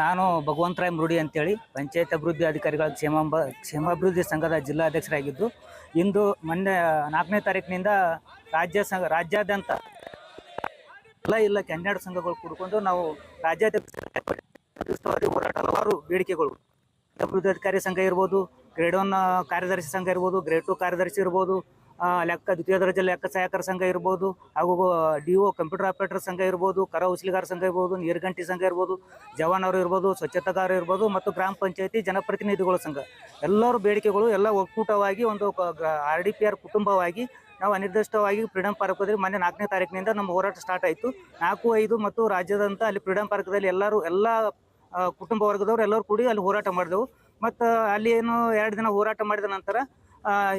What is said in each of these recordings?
ನಾನು ಭಗವಂತರಾಯ್ ಮುರುಡಿ ಅಂತೇಳಿ ಪಂಚಾಯತ್ ಅಭಿವೃದ್ಧಿ ಅಧಿಕಾರಿಗಳ ಕ್ಷೇಮಾಂಬ ಕ್ಷೇಮಾಭಿವೃದ್ಧಿ ಸಂಘದ ಜಿಲ್ಲಾಧ್ಯಕ್ಷರಾಗಿದ್ದು, ಇಂದು ಮೊನ್ನೆ ನಾಲ್ಕನೇ ತಾರೀಕಿನಿಂದ ರಾಜ್ಯ ಸಂಘ ರಾಜ್ಯಾದ್ಯಂತ ಎಲ್ಲ ಇಲ್ಲ ಹನ್ನೆರಡು ಸಂಘಗಳು ಕೂಡ್ಕೊಂಡು ನಾವು ರಾಜ್ಯಾಧ್ಯಕ್ಷ ಹೋರಾಟ ಹಲವಾರು ಬೇಡಿಕೆಗಳು. ಅಭಿವೃದ್ಧಿ ಅಧಿಕಾರಿ ಸಂಘ ಇರ್ಬೋದು, ಗ್ರೇಡ್ ಒನ್ ಕಾರ್ಯದರ್ಶಿ ಸಂಘ ಇರ್ಬೋದು, ಗ್ರೇಡ್ ಟು ಕಾರ್ಯದರ್ಶಿ ಇರ್ಬೋದು ಲೆಕ್ಕ, ದ್ವಿತೀಯ ದರ್ಜೆ ಲೆಕ್ಕ ಸಹಾಯಕರ ಸಂಘ ಇರ್ಬೋದು, ಹಾಗೂ ಡಿ ಒ ಕಂಪ್ಯೂಟರ್ ಆಪರೇಟರ್ ಸಂಘ ಇರ್ಬೋದು, ಕರ ಉಸಿಲಿಗಾರ ಸಂಘ ಇರ್ಬೋದು, ನೀರ್ಗಂಟಿ ಸಂಘ ಇರ್ಬೋದು ಜವಾನರು ಇರ್ಬೋದು, ಸ್ವಚ್ಛತಾಗಾರ ಇರ್ಬೋದು, ಮತ್ತು ಗ್ರಾಮ ಪಂಚಾಯತಿ ಜನಪ್ರತಿನಿಧಿಗಳ ಸಂಘ. ಎಲ್ಲರೂ ಬೇಡಿಕೆಗಳು ಎಲ್ಲ ಒಕ್ಕೂಟವಾಗಿ ಒಂದು ಆರ್ ಡಿ ಪಿ ಆರ್ ಕುಟುಂಬವಾಗಿ ನಾವು ಅನಿರ್ದಿಷ್ಟವಾಗಿ ಫ್ರೀಡಂ ಪಾರ್ಕ್ ಹೋದ್ರೆ ಮೊನ್ನೆ ನಾಲ್ಕನೇ ತಾರೀಕಿನಿಂದ ನಮ್ಮ ಹೋರಾಟ ಸ್ಟಾರ್ಟ್ ಆಯಿತು. ನಾಲ್ಕು, ಐದು ಮತ್ತು ರಾಜ್ಯದಂತ ಅಲ್ಲಿ ಫ್ರೀಡಂ ಪಾರ್ಕ್ದಲ್ಲಿ ಎಲ್ಲರೂ, ಎಲ್ಲ ಕುಟುಂಬ ವರ್ಗದವರು ಎಲ್ಲರೂ ಕೂಡಿ ಅಲ್ಲಿ ಹೋರಾಟ ಮಾಡಿದೆವು. ಮತ್ತು ಅಲ್ಲಿ ಏನು ಎರಡು ದಿನ ಹೋರಾಟ ಮಾಡಿದ ನಂತರ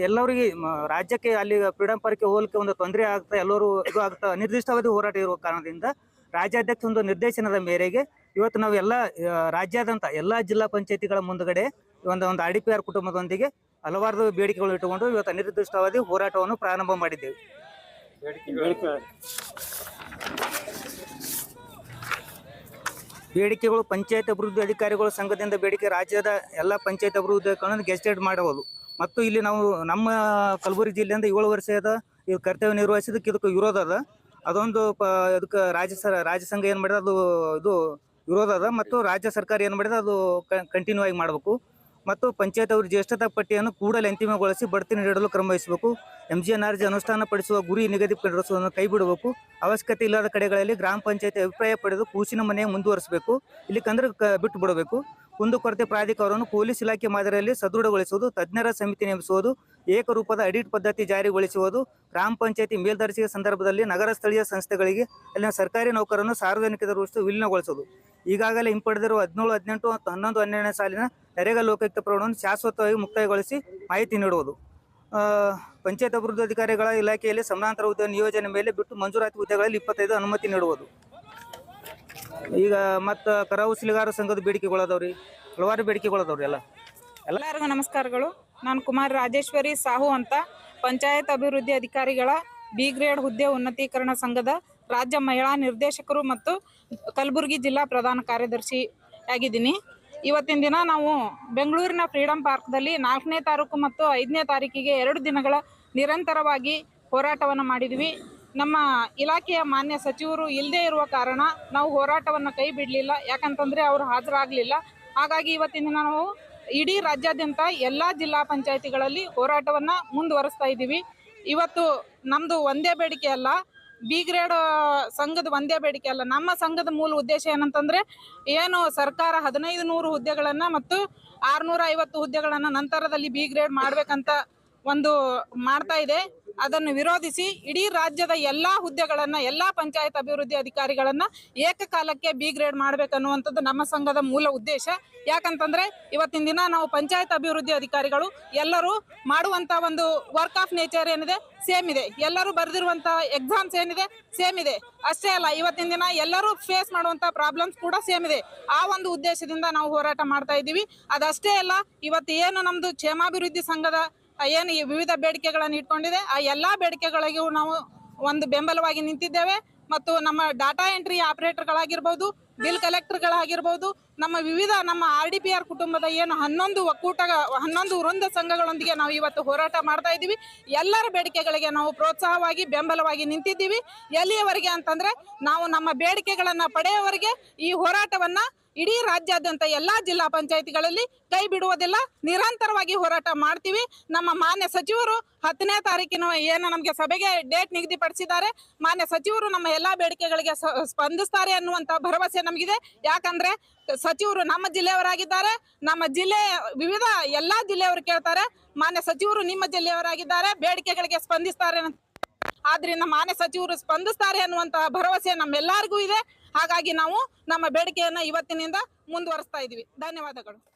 ಎಲ್ಲರಿಗೆ ರಾಜ್ಯಕ್ಕೆ ಅಲ್ಲಿ ಫ್ರೀಡಂ ಪಾರ್ಕ್ಗೆ ಹೋಗಲಿಕ್ಕೆ ಒಂದು ತೊಂದರೆ ಆಗ್ತಾ, ಎಲ್ಲರೂ ಇದು ಆಗ್ತಾ ಅನಿರ್ದಿಷ್ಟಾವಧಿ ಹೋರಾಟ ಇರುವ ಕಾರಣದಿಂದ ರಾಜ್ಯಾಧ್ಯಕ್ಷ ಒಂದು ನಿರ್ದೇಶನದ ಮೇರೆಗೆ ಇವತ್ತು ನಾವು ಎಲ್ಲ ರಾಜ್ಯಾದ್ಯಂತ ಎಲ್ಲ ಜಿಲ್ಲಾ ಪಂಚಾಯತಿಗಳ ಮುಂದಗಡೆ ಒಂದು ಒಂದು ಆರ್ ಕುಟುಂಬದೊಂದಿಗೆ ಹಲವಾರು ಬೇಡಿಕೆಗಳು ಇಟ್ಟುಕೊಂಡು ಇವತ್ತು ಅನಿರ್ದಿಷ್ಟಾವಧಿ ಹೋರಾಟವನ್ನು ಪ್ರಾರಂಭ ಮಾಡಿದ್ದೇವೆ. ಬೇಡಿಕೆಗಳು ಪಂಚಾಯತ್ ಅಭಿವೃದ್ಧಿ ಅಧಿಕಾರಿಗಳ ಸಂಘದಿಂದ ಬೇಡಿಕೆ ರಾಜ್ಯದ ಎಲ್ಲ ಪಂಚಾಯತ್ ಅಭಿವೃದ್ಧಿ ಗೆಸ್ಟೆಡ್ ಮಾಡಬಹುದು. ಮತ್ತು ಇಲ್ಲಿ ನಾವು ನಮ್ಮ ಕಲಬುರಗಿ ಜಿಲ್ಲೆಯಿಂದ ಏಳು ವರ್ಷದ ಈ ಕರ್ತವ್ಯ ನಿರ್ವಹಿಸಿದಕ್ಕೆ ಇದಕ್ಕೆ ವಿರೋಧ ಅದ. ಅದೊಂದು ಪ, ಇದಕ್ಕೆ ರಾಜ್ಯ ಸರ್, ರಾಜ್ಯ ಸಂಘ ಏನು ಮಾಡಿದೆ, ಅದು, ಇದು ವಿರೋಧ ಅದ. ಮತ್ತು ರಾಜ್ಯ ಸರ್ಕಾರ ಏನು ಮಾಡಿದೆ, ಅದು ಕಂಟಿನ್ಯೂ ಆಗಿ ಮಾಡಬೇಕು. ಮತ್ತು ಪಂಚಾಯತ್ ಅವರು ಜ್ಯೇಷ್ಠತಾ ಪಟ್ಟಿಯನ್ನು ಕೂಡಲೇ ಅಂತಿಮಗೊಳಿಸಿ ಬಡ್ತಿ ನೀಡಲು ಕ್ರಮ ವಹಿಸಬೇಕು. M G N R G ಅನುಷ್ಠಾನಪಡಿಸುವ ಗುರಿ ನಿಗದಿಪಡಿಸುವುದನ್ನು ಕೈ ಬಿಡಬೇಕು ಅವಶ್ಯಕತೆ ಇಲ್ಲದ ಕಡೆಗಳಲ್ಲಿ ಗ್ರಾಮ ಪಂಚಾಯತಿ ಅಭಿಪ್ರಾಯ ಪಡೆದು ಕೂಸಿನ ಮನೆ ಮುಂದುವರಿಸಬೇಕು. ಇಲ್ಲಿ ಕಂದ್ರೆ ಬಿಟ್ಟು ಬಿಡಬೇಕು. ಕುಂದುಕೊರತೆ ಪ್ರಾಧಿಕಾರವನ್ನು ಪೊಲೀಸ್ ಇಲಾಖೆ ಮಾದರಿಯಲ್ಲಿ ಸದೃಢಗೊಳಿಸುವುದು, ತಜ್ಞರ ಸಮಿತಿ ನೇಮಿಸುವುದು, ಏಕರೂಪದ ಅಡಿಟ್ ಪದ್ಧತಿ ಜಾರಿಗೊಳಿಸುವುದು, ಗ್ರಾಮ ಪಂಚಾಯತಿ ಮೇಲ್ದರ್ಜೆಯ ಸಂದರ್ಭದಲ್ಲಿ ನಗರ ಸ್ಥಳೀಯ ಸಂಸ್ಥೆಗಳಿಗೆ ಅಲ್ಲಿನ ಸರ್ಕಾರಿ ನೌಕರನ್ನು ಸಾರ್ವಜನಿಕ ದೃಷ್ಟಿ ವಿಲೀನಗೊಳಿಸುವುದು. ಈಗಾಗಲೇ ಹಿಂಪಡೆದಿರುವ ಹದಿನೇಳು, ಹದಿನೆಂಟು ಮತ್ತು ಹನ್ನೊಂದು, ಹನ್ನೆರಡನೇ ಸಾಲಿನ ನರೇಗಾ ಲೋಕಾಯುಕ್ತ ಪ್ರಮಾಣವನ್ನು ಶಾಶ್ವತವಾಗಿ ಮುಕ್ತಾಯಗೊಳಿಸಿ ಮಾಹಿತಿ ನೀಡುವುದು. ಪಂಚಾಯತ್ ಅಭಿವೃದ್ಧಿ ಅಧಿಕಾರಿಗಳ ಇಲಾಖೆಯಲ್ಲಿ ಸಮಾನಾಂತರ ಹುದ್ದೆ ನಿಯೋಜನೆ ಮೇಲೆ ಬಿಟ್ಟು ಮಂಜೂರಾತಿ ಹುದ್ದೆಗಳಲ್ಲಿ ಇಪ್ಪತ್ತೈದು ಅನುಮತಿ ನೀಡುವುದು. ಈಗ ಮತ್ತು ಕರವಸಲಿಗಾರ ಸಂಘದ ಬೇಡಿಕೆಗಳದವ್ರಿ, ಹಲವಾರು ಬೇಡಿಕೆಗಳದವ್ರಿ ಎಲ್ಲ. ಎಲ್ಲರಿಗೂ ನಮಸ್ಕಾರಗಳು. ನಾನು ಕುಮಾರ್ ರಾಜೇಶ್ವರಿ ಸಾಹು ಅಂತ ಪಂಚಾಯತ್ ಅಭಿವೃದ್ಧಿ ಅಧಿಕಾರಿಗಳ ಬಿ ಗ್ರೇಡ್ ಹುದ್ದೆ ಉನ್ನತೀಕರಣ ಸಂಘದ ರಾಜ್ಯ ಮಹಿಳಾ ನಿರ್ದೇಶಕರು ಮತ್ತು ಕಲಬುರಗಿ ಜಿಲ್ಲಾ ಪ್ರಧಾನ ಕಾರ್ಯದರ್ಶಿ ಆಗಿದ್ದೀನಿ. ಇವತ್ತಿನ ದಿನ ನಾವು ಬೆಂಗಳೂರಿನ ಫ್ರೀಡಂ ಪಾರ್ಕ್ದಲ್ಲಿ ನಾಲ್ಕನೇ ತಾರೀಕು ಮತ್ತು ಐದನೇ ತಾರೀಕಿಗೆ ಎರಡು ದಿನಗಳ ನಿರಂತರವಾಗಿ ಹೋರಾಟವನ್ನು ಮಾಡಿದ್ವಿ. ನಮ್ಮ ಇಲಾಖೆಯ ಮಾನ್ಯ ಸಚಿವರು ಇಲ್ಲದೇ ಇರುವ ಕಾರಣ ನಾವು ಹೋರಾಟವನ್ನು ಕೈ ಬಿಡಲಿಲ್ಲ, ಯಾಕಂತಂದರೆ ಅವರು ಹಾಜರಾಗಲಿಲ್ಲ. ಹಾಗಾಗಿ ಇವತ್ತಿನ ನಾವು ಇಡೀ ರಾಜ್ಯಾದ್ಯಂತ ಎಲ್ಲ ಜಿಲ್ಲಾ ಪಂಚಾಯಿತಿಗಳಲ್ಲಿ ಹೋರಾಟವನ್ನು ಮುಂದುವರಿಸ್ತಾ ಇದ್ದೀವಿ. ಇವತ್ತು ನಮ್ಮದು ಒಂದೇ ಬೇಡಿಕೆ ಅಲ್ಲ ಬಿ ಗ್ರೇಡ್ ಸಂಘದ ಒಂದೇ ಬೇಡಿಕೆ ಅಲ್ಲ. ನಮ್ಮ ಸಂಘದ ಮೂಲ ಉದ್ದೇಶ ಏನಂತಂದರೆ ಏನು ಸರ್ಕಾರ ಹದಿನೈದು ನೂರು ಹುದ್ದೆಗಳನ್ನು ಮತ್ತು ಆರುನೂರ ಐವತ್ತು ಹುದ್ದೆಗಳನ್ನು ನಂತರದಲ್ಲಿ ಬಿ ಗ್ರೇಡ್ ಮಾಡಬೇಕಂತ ಒಂದು ಮಾಡ್ತಾ ಇದೆ. ಅದನ್ನು ವಿರೋಧಿಸಿ ಇಡೀ ರಾಜ್ಯದ ಎಲ್ಲಾ ಹುದ್ದೆಗಳನ್ನ, ಎಲ್ಲಾ ಪಂಚಾಯತ್ ಅಭಿವೃದ್ಧಿ ಅಧಿಕಾರಿಗಳನ್ನ ಏಕಕಾಲಕ್ಕೆ ಬಿ ಗ್ರೇಡ್ ಮಾಡ್ಬೇಕನ್ನುವಂಥದ್ದು ನಮ್ಮ ಸಂಘದ ಮೂಲ ಉದ್ದೇಶ. ಯಾಕಂತಂದ್ರೆ ಇವತ್ತಿನ ದಿನ ನಾವು ಪಂಚಾಯತ್ ಅಭಿವೃದ್ಧಿ ಅಧಿಕಾರಿಗಳು ಎಲ್ಲರೂ ಮಾಡುವಂತ ಒಂದು ವರ್ಕ್ ಆಫ್ ನೇಚರ್ ಏನಿದೆ ಸೇಮ್ ಇದೆ. ಎಲ್ಲರೂ ಬರೆದಿರುವಂತ ಎಕ್ಸಾಮ್ಸ್ ಏನಿದೆ ಸೇಮ್ ಇದೆ. ಅಷ್ಟೇ ಅಲ್ಲ, ಇವತ್ತಿನ ದಿನ ಎಲ್ಲರೂ ಫೇಸ್ ಮಾಡುವಂತ ಪ್ರಾಬ್ಲಮ್ಸ್ ಕೂಡ ಸೇಮ್ ಇದೆ. ಆ ಒಂದು ಉದ್ದೇಶದಿಂದ ನಾವು ಹೋರಾಟ ಮಾಡ್ತಾ ಇದ್ದೀವಿ. ಅದಷ್ಟೇ ಅಲ್ಲ, ಇವತ್ತು ಏನು ನಮ್ದು ಕ್ಷೇಮಾಭಿವೃದ್ಧಿ ಸಂಘದ ಏನು ಈ ವಿವಿಧ ಬೇಡಿಕೆಗಳನ್ನು ಇಟ್ಕೊಂಡಿದೆ, ಆ ಎಲ್ಲಾ ಬೇಡಿಕೆಗಳಿಗೂ ನಾವು ಒಂದು ಬೆಂಬಲವಾಗಿ ನಿಂತಿದ್ದೇವೆ. ಮತ್ತು ನಮ್ಮ ಡಾಟಾ ಎಂಟ್ರಿ ಆಪರೇಟರ್ಗಳಾಗಿರ್ಬೋದು ಬಿಲ್ ಕಲೆಕ್ಟರ್ಗಳಾಗಿರ್ಬೋದು ನಮ್ಮ ವಿವಿಧ ನಮ್ಮ ಆರ್ ಡಿ ಪಿ ಆರ್ ಕುಟುಂಬದ ಏನು ಹನ್ನೊಂದು ಒಕ್ಕೂಟ ಹನ್ನೊಂದು ವೃಂದ ಸಂಘಗಳೊಂದಿಗೆ ನಾವು ಇವತ್ತು ಹೋರಾಟ ಮಾಡ್ತಾ ಇದ್ದೀವಿ. ಎಲ್ಲರ ಬೇಡಿಕೆಗಳಿಗೆ ನಾವು ಪ್ರೋತ್ಸಾಹವಾಗಿ, ಬೆಂಬಲವಾಗಿ ನಿಂತಿದ್ದೀವಿ. ಎಲ್ಲಿಯವರೆಗೆ ಅಂತಂದ್ರೆ, ನಾವು ನಮ್ಮ ಬೇಡಿಕೆಗಳನ್ನು ಪಡೆಯುವವರೆಗೆ ಈ ಹೋರಾಟವನ್ನ ಇಡೀ ರಾಜ್ಯಾದ್ಯಂತ ಎಲ್ಲಾ ಜಿಲ್ಲಾ ಪಂಚಾಯತಿಗಳಲ್ಲಿ ಕೈ ಬಿಡುವುದಿಲ್ಲ. ನಿರಂತರವಾಗಿ ಹೋರಾಟ ಮಾಡ್ತೀವಿ. ನಮ್ಮ ಮಾನ್ಯ ಸಚಿವರು ಹತ್ತನೇ ತಾರೀಕಿನ ಏನು ನಮಗೆ ಸಭೆಗೆ ಡೇಟ್ ನಿಗದಿಪಡಿಸಿದ್ದಾರೆ. ಮಾನ್ಯ ಸಚಿವರು ನಮ್ಮ ಎಲ್ಲಾ ಬೇಡಿಕೆಗಳಿಗೆ ಸ್ಪಂದಿಸ್ತಾರೆ ಅನ್ನುವಂತ ಭರವಸೆ ನಮಗಿದೆ. ಯಾಕಂದ್ರೆ ಸಚಿವರು ನಮ್ಮ ಜಿಲ್ಲೆಯವರಾಗಿದ್ದಾರೆ. ನಮ್ಮ ಜಿಲ್ಲೆ, ವಿವಿಧ ಎಲ್ಲಾ ಜಿಲ್ಲೆಯವರು ಕೇಳ್ತಾರೆ. ಮಾನ್ಯ ಸಚಿವರು ನಿಮ್ಮ ಜಿಲ್ಲೆಯವರಾಗಿದ್ದಾರೆ. ಬೇಡಿಕೆಗಳಿಗೆ ಸ್ಪಂದಿಸ್ತಾರೆ ಆದ್ರಿಂದ ಮಾನ್ಯ ಸಚಿವರು ಸ್ಪಂದಿಸ್ತಾರೆ ಅನ್ನುವಂತಹ ಭರವಸೆ ನಮ್ಮೆಲ್ಲರಿಗೂ ಇದೆ. ಹಾಗಾಗಿ ನಾವು ನಮ್ಮ ಬೇಡಿಕೆಯನ್ನ ಇವತ್ತಿನಿಂದ ಮುಂದುವರಿಸ್ತಾ ಇದೀವಿ ಧನ್ಯವಾದಗಳು.